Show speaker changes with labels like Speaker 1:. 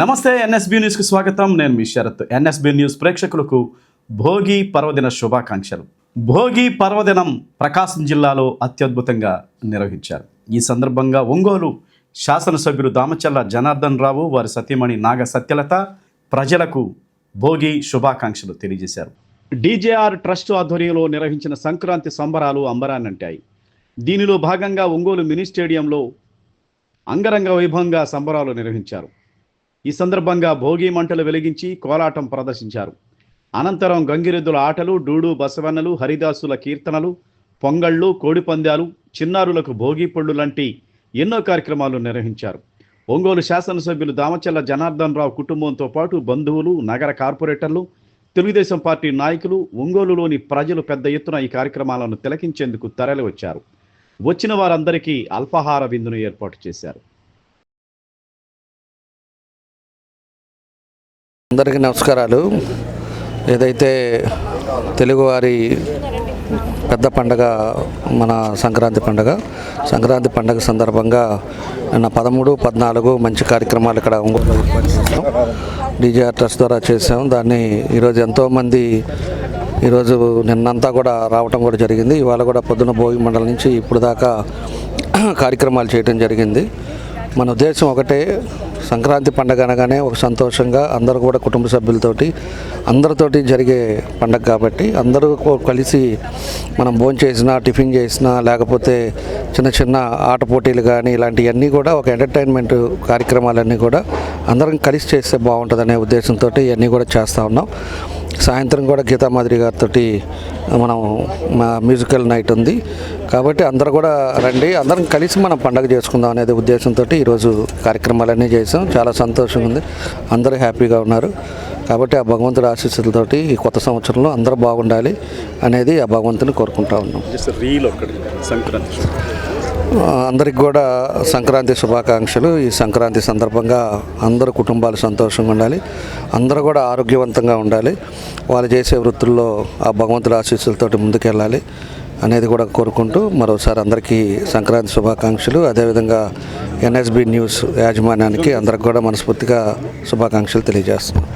Speaker 1: నమస్తే ఎన్ఎస్బి న్యూస్కి స్వాగతం. నేను మీ శరత్. ఎన్ఎస్బి న్యూస్ ప్రేక్షకులకు భోగి పర్వదిన శుభాకాంక్షలు. భోగి పర్వదినం ప్రకాశం జిల్లాలో అత్యద్భుతంగా నిర్వహించారు. ఈ సందర్భంగా ఒంగోలు శాసనసభ్యులు దామచల్ల జనార్దన్ రావు వారి సతీమణి నాగ సత్యలత ప్రజలకు భోగి శుభాకాంక్షలు తెలియజేశారు. డీజేఆర్ ట్రస్ట్ ఆధ్వర్యంలో నిర్వహించిన సంక్రాంతి సంబరాలు అంబరాన్నంటాయి దీనిలో భాగంగా ఒంగోలు మినీ స్టేడియంలో అంగరంగ వైభవంగా సంబరాలు నిర్వహించారు. ఈ సందర్భంగా భోగి మంటలు వెలిగించి కోలాటం ప్రదర్శించారు. అనంతరం గంగిరెద్దుల ఆటలు డూడు బసవన్నలు హరిదాసుల కీర్తనలు పొంగళ్ళు కోడిపందాలు చిన్నారులకు భోగి పళ్ళు లాంటి ఎన్నో కార్యక్రమాలు నిర్వహించారు. ఒంగోలు శాసనసభ్యులు దామచల్ల జనార్దన్ రావు కుటుంబంతో పాటు బంధువులు నగర కార్పొరేటర్లు తెలుగుదేశం పార్టీ నాయకులు ఒంగోలులోని ప్రజలు పెద్ద ఎత్తున ఈ కార్యక్రమాలను తిలకించేందుకు తరలి వచ్చారు వచ్చిన వారందరికీ అల్పాహార విందును ఏర్పాటు చేశారు.
Speaker 2: అందరికీ నమస్కారాలు. ఏదైతే తెలుగువారి పెద్ద పండగ మన సంక్రాంతి పండగ సంక్రాంతి పండగ సందర్భంగా నిన్న పదమూడు పద్నాలుగు మంచి కార్యక్రమాలు ఇక్కడ ఒంగోలు ఏర్పాటు చేసాం డీజేఆర్ ట్రస్ట్ ద్వారా చేసాం దాన్ని ఈరోజు ఎంతోమంది ఈరోజు నిన్నంతా కూడా రావటం కూడా జరిగింది. ఇవాళ కూడా పొద్దున భోగి మండలం నుంచి ఇప్పుడు దాకా కార్యక్రమాలు చేయడం జరిగింది. మన ఉద్దేశం ఒకటే సంక్రాంతి పండగ అనగానే ఒక సంతోషంగా అందరూ కూడా కుటుంబ సభ్యులతోటి అందరితోటి జరిగే పండగ కాబట్టి అందరూ కలిసి మనం భోజనం చేసినా టిఫిన్ చేసినా లేకపోతే చిన్న చిన్న ఆట పోటీలు కానీ ఇలాంటివన్నీ కూడా ఒక ఎంటర్టైన్మెంట్ కార్యక్రమాలన్నీ కూడా అందరం కలిసి చేస్తే బాగుంటుందనే ఉద్దేశంతో ఇవన్నీ కూడా చేస్తూ ఉన్నాం. సాయంత్రం కూడా గీతామాధురి గారితో మనం మా మ్యూజికల్ నైట్ ఉంది. కాబట్టి అందరు కూడా రండి. అందరం కలిసి మనం పండగ చేసుకుందాం అనేది ఉద్దేశంతో ఈరోజు కార్యక్రమాలన్నీ చేసాం చాలా సంతోషంగా ఉంది. అందరూ హ్యాపీగా ఉన్నారు. కాబట్టి ఆ భగవంతుడి ఆశీస్సులతోటి ఈ కొత్త సంవత్సరంలో అందరూ బాగుండాలి అనేది ఆ భగవంతుని కోరుకుంటా ఉన్నాం.
Speaker 1: రీల్ ఒకటి సంక్రాంతి.
Speaker 2: అందరికి కూడా సంక్రాంతి శుభాకాంక్షలు. ఈ సంక్రాంతి సందర్భంగా అందరు కుటుంబాలు సంతోషంగా ఉండాలి. అందరూ కూడా ఆరోగ్యవంతంగా ఉండాలి. వాళ్ళు చేసే వృత్తుల్లో ఆ భగవంతుడి ఆశీస్సులతోటి ముందుకెళ్ళాలి అనేది కూడా కోరుకుంటూ మరోసారి అందరికీ సంక్రాంతి శుభాకాంక్షలు. అదేవిధంగా ఎన్ఎస్బి న్యూస్ యాజమాన్యానికి అందరికి కూడా మనస్ఫూర్తిగా శుభాకాంక్షలు తెలియజేస్తున్నాం.